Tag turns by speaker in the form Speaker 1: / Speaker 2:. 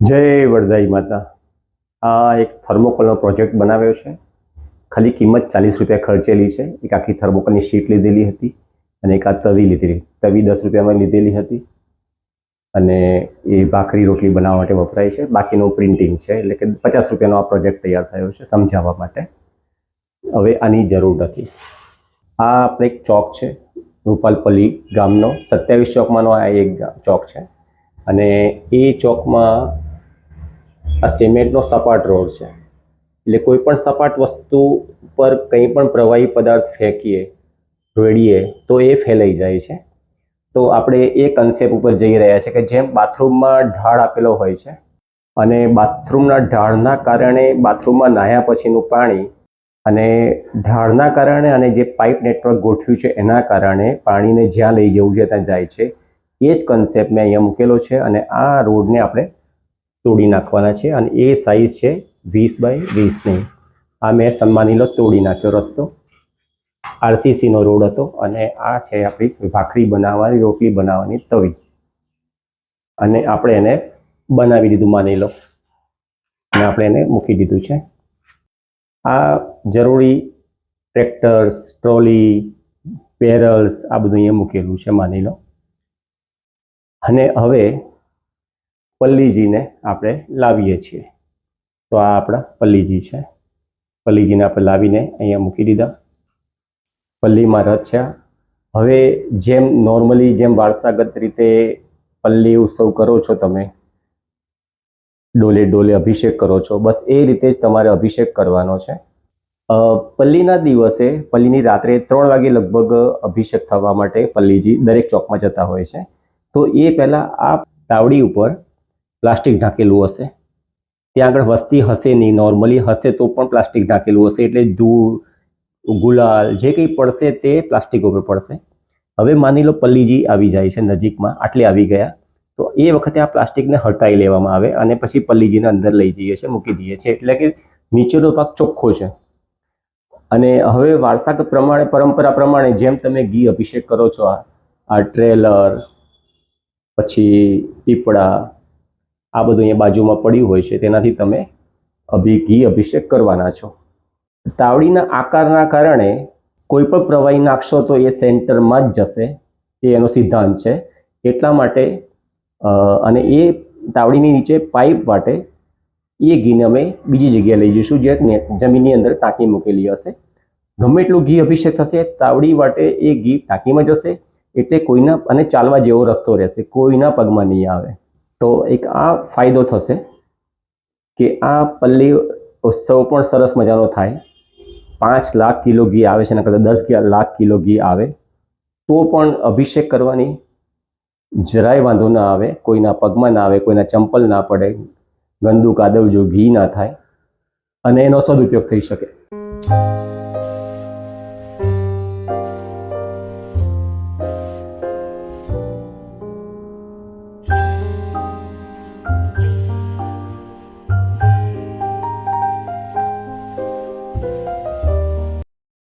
Speaker 1: જય વરદાઈ માતા. આ એક થર્મોકોલનો પ્રોજેક્ટ બનાવ્યો છે. ખાલી કિંમત ચાલીસ રૂપિયા ખર્ચેલી છે. એક આખી થર્મોકોલની શીટ લીધેલી હતી અને એક આ તવી લીધેલી. તવી દસ રૂપિયામાં લીધેલી હતી અને એ ભાખરી રોટલી બનાવવા માટે વપરાય છે. બાકીનું પ્રિન્ટિંગ છે. એટલે કે પચાસ રૂપિયાનો આ પ્રોજેક્ટ તૈયાર થયો છે સમજાવવા માટે. હવે આની જરૂર નથી. આ આપણે એક ચોક છે. રૂપાલપલ્લી ગામનો. સત્યાવીસ ચોકમાંનો આ એક ચોક છે. અને એ ચોકમાં આ સિમેન્ટનો સપાટ રોડ છે. એટલે કોઈ પણ સપાટ વસ્તુ પર કંઈ પણ પ્રવાહી પદાર્થ ફેંકીએ, રેડીએ, તો એ ફેલાઈ જાય છે. તો આપણે એ કન્સેપ્ટ ઉપર જઈ રહ્યા છે કે જેમ બાથરૂમમાં ઢાળ આપેલો હોય છે અને બાથરૂમના ઢાળના કારણે બાથરૂમમાં નાહ્યા પછીનું પાણી અને ઢાળના કારણે અને જે પાઇપ નેટવર્ક ગોઠવ્યું છે એના કારણે પાણીને જ્યાં લઈ જવું છે ત્યાં જાય છે. એ જ કન્સેપ્ટ મેં અહીંયા મૂકેલો છે અને આ રોડને આપણે તોડી નાખવાના છે અને એ સાઇઝ છે વીસ બાય વીસની. આ મેં સન્માની લો તોડી નાખ્યો રસ્તો. આરસીસીનો રોડ હતો અને આ છે આપણી ભાખરી બનાવવાની, રોટલી બનાવવાની તવી. અને આપણે એને બનાવી દીધું માની લો અને આપણે એને મૂકી દીધું છે. આ જરૂરી ટ્રેક્ટર્સ ટ્રોલી બેરલ્સ આ બધું અહીંયા મૂકેલું છે માની લો અને હવે પલ્લીજીને આપણે લાવીએ છીએ. તો આ આપણા પલ્લીજી છે. પલ્લીજીને આપણે લાવીને અહીંયા મૂકી દીધા. પલ્લીમાં રથ છે. હવે જેમ નોર્મલી જેમ વારસાગત રીતે પલ્લી ઉત્સવ કરો છો તમે, ડોલે ડોલે અભિષેક કરો છો, બસ એ રીતે જ તમારે અભિષેક કરવાનો છે. પલ્લીના દિવસે, પલ્લીની રાત્રે ત્રણ વાગે લગભગ અભિષેક થવા માટે પલ્લીજી દરેક ચોકમાં જતા હોય છે. તો એ પહેલાં આ તાવડી ઉપર પ્લાસ્ટિક ઢાંકેલું હશે. ત્યાં આગળ વસ્તી હશે નહીં નોર્મલી હશે તો પણ પ્લાસ્ટિક ઢાંકેલું હશે, એટલે ધૂળ, ગુલાલ, જે કંઈ પડશે તે પ્લાસ્ટિક ઉપર પડશે. હવે માની લો પલ્લીજી આવી જાય છે નજીકમાં, આટલે આવી ગયા, તો એ વખતે આ પ્લાસ્ટિકને હટાવી લેવામાં આવે અને પછી પલ્લીજીને અંદર લઈ જઈએ છીએ, મૂકી દઈએ છીએ. એટલે કે નીચેનો ભાગ ચોખ્ખો છે. અને હવે વારસાગત પ્રમાણે, પરંપરા પ્રમાણે જેમ તમે ઘી અભિષેક કરો છો, આ આ ટ્રેલર, પછી પીપળા આ બધું અહીંયા બાજુમાં પડ્યું હોય છે, તેનાથી તમે અભિ ઘી અભિષેક કરવાના છો. તાવડીના આકારના કારણે કોઈ પણ પ્રવાહી નાખશો તો એ સેન્ટરમાં જ જશે, એ એનો સિદ્ધાંત છે. એટલા માટે અને એ તાવડીની નીચે પાઇપ માટે એ ઘીને અમે બીજી જગ્યાએ લઈ જઈશું, જે જમીનની અંદર ટાંકી મૂકેલી હશે. ગમે એટલું ઘી અભિષેક થશે, તાવડી માટે એ ઘી ટાંકીમાં જશે, એટલે કોઈના, અને ચાલવા જેવો રસ્તો રહેશે, કોઈના પગમાં નહીં આવે. તો એક આ ફાયદો થશે કે આ પલ્લી ઉત્સવ પણ સરસ મજાનો થાય. પાંચ લાખ કિલો ઘી આવે છે એના કરતાં દસ લાખ કિલો ઘી આવે. તો પણ અભિષેક કરવાની જરાય વાંધો ના આવે. કોઈના પગમાં ના આવે, કોઈના ચંપલ ના પડે, ગંદુ કાદવ જો ઘી ના થાય. અને એનો સદુપયોગ થઈ શકે.